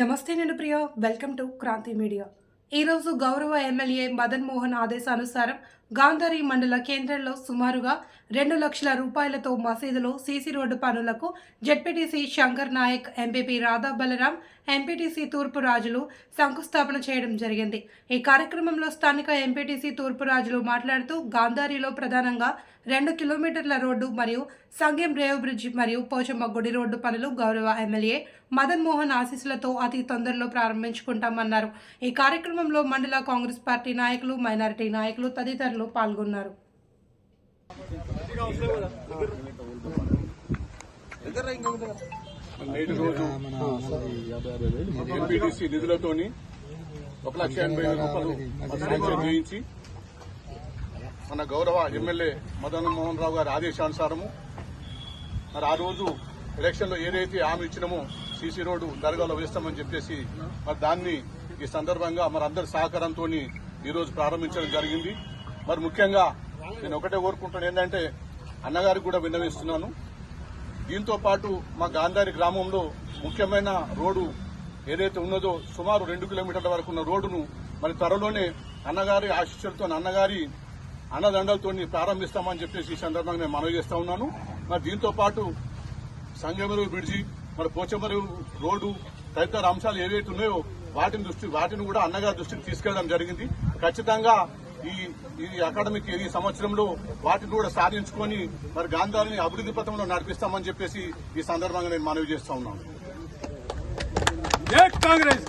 నమస్తే నేను Priya. Welcome to Kranti media. ఈరోజు గౌరవ ఎమ్మెల్యే మదన్ మోహన్ ఆదేశానుసారం గాంధారి మండల కేంద్రంలో సుమారుగా రెండు లక్షల రూపాయలతో మసీదులో సీసీ రోడ్డు పనులకు ZPTC Shankar Naik MPP Radha Balaram MPTC తూర్పు రాజులు శంకుస్థాపన చేయడం జరిగింది. ఈ కార్యక్రమంలో స్థానిక ఎంపీటీసీ తూర్పు రాజులు మాట్లాడుతూ గాంధారిలో ప్రధానంగా రెండు కిలోమీటర్ల రోడ్డు మరియు సంగెం రేవ్ బ్రిడ్జ్ మరియు పోచమ్మ గుడి రోడ్డు పనులు గౌరవ ఎమ్మెల్యే మదన్ మోహన్ ఆశీస్సులతో అతి తొందరలో ప్రారంభించుకుంటామన్నారు. ఈ కార్యక్రమం కార్యక్రమంలో మండల కాంగ్రెస్ పార్టీ నాయకులు మైనారిటీ నాయకులు తదితరులు పాల్గొన్నారు. నేటి రోజు ఎంపీటీసీ నిధులతోని ఒక లక్ష ఎనభై వేల రూపాయలు చేయించి మన గౌరవ ఎమ్మెల్యే మదన్ మోహన్ రావు గారి ఆదేశానుసారము మరి ఆ రోజు ఎలక్షన్లో ఏదైతే హామీ ఇచ్చినామో సీసీ రోడ్డు దర్గాలో వేస్తామని చెప్పేసి మరి దాన్ని ఈ సందర్భంగా మరి అందరి సహకారంతో ఈరోజు ప్రారంభించడం జరిగింది. మరి ముఖ్యంగా నేను ఒకటే కోరుకుంటాను ఏంటంటే అన్నగారికి కూడా విన్నవిస్తున్నాను. దీంతో పాటు మా గాంధారి గ్రామంలో ముఖ్యమైన రోడ్డు ఏదైతే ఉన్నదో సుమారు రెండు కిలోమీటర్ల వరకు ఉన్న రోడ్డును మరి త్వరలోనే అన్నగారి ఆశీస్సులతో అన్నగారి అన్నదండలతో ప్రారంభిస్తామని చెప్పేసి ఈ సందర్భంగా నేను మనవి చేస్తా ఉన్నాను. మరి దీంతో పాటు సంగమరు బ్రిడ్జి మరి పోచమరు రోడ్డు తదితర అంశాలు ఏవైతే ఉన్నాయో వాటిని దృష్టి వాటిని కూడా అన్నగారి దృష్టికి తీసుకెళ్ళడం జరిగింది. ఖచ్చితంగా ఈ ఈ అకాడమిక్ ఈ సంవత్సరంలో వాటిని కూడా సాధించుకొని మరి గాంధారిని అభివృద్ధి పథంలో నడిపిస్తామని చెప్పేసి ఈ సందర్భంగా నేను మనవి చేస్తా ఉన్నాను. జై కాంగ్రెస్!